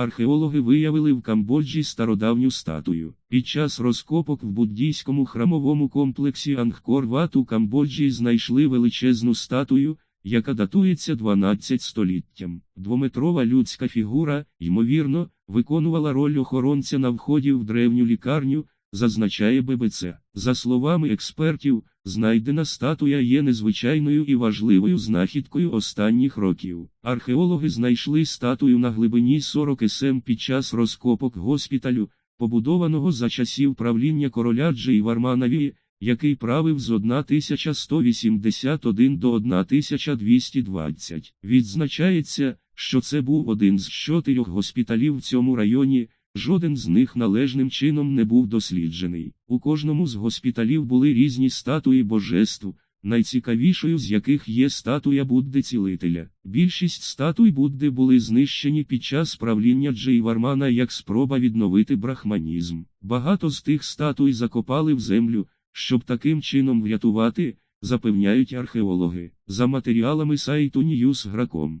Археологи виявили в Камбоджі стародавню статую. Під час розкопок в буддійському храмовому комплексі Ангкор-Ват у Камбоджі знайшли величезну статую, яка датується 12 століттям. Двометрова людська фігура, ймовірно, виконувала роль охоронця на вході в древню лікарню, зазначає ББЦ. За словами експертів, знайдена статуя є незвичайною і важливою знахідкою останніх років. Археологи знайшли статую на глибині 40 см під час розкопок госпіталю, побудованого за часів правління короля Джейварманаві, який правив з 1181 до 1220. Відзначається, що це був один з чотирьох госпіталів в цьому районі. Жоден з них належним чином не був досліджений. У кожному з госпіталів були різні статуї божеств, найцікавішою з яких є статуя Будди цілителя. Більшість статуй Будди були знищені під час правління Джейвармана як спроба відновити брахманізм. Багато з тих статуй закопали в землю, щоб таким чином врятувати, запевняють археологи, за матеріалами сайту Newsgracom.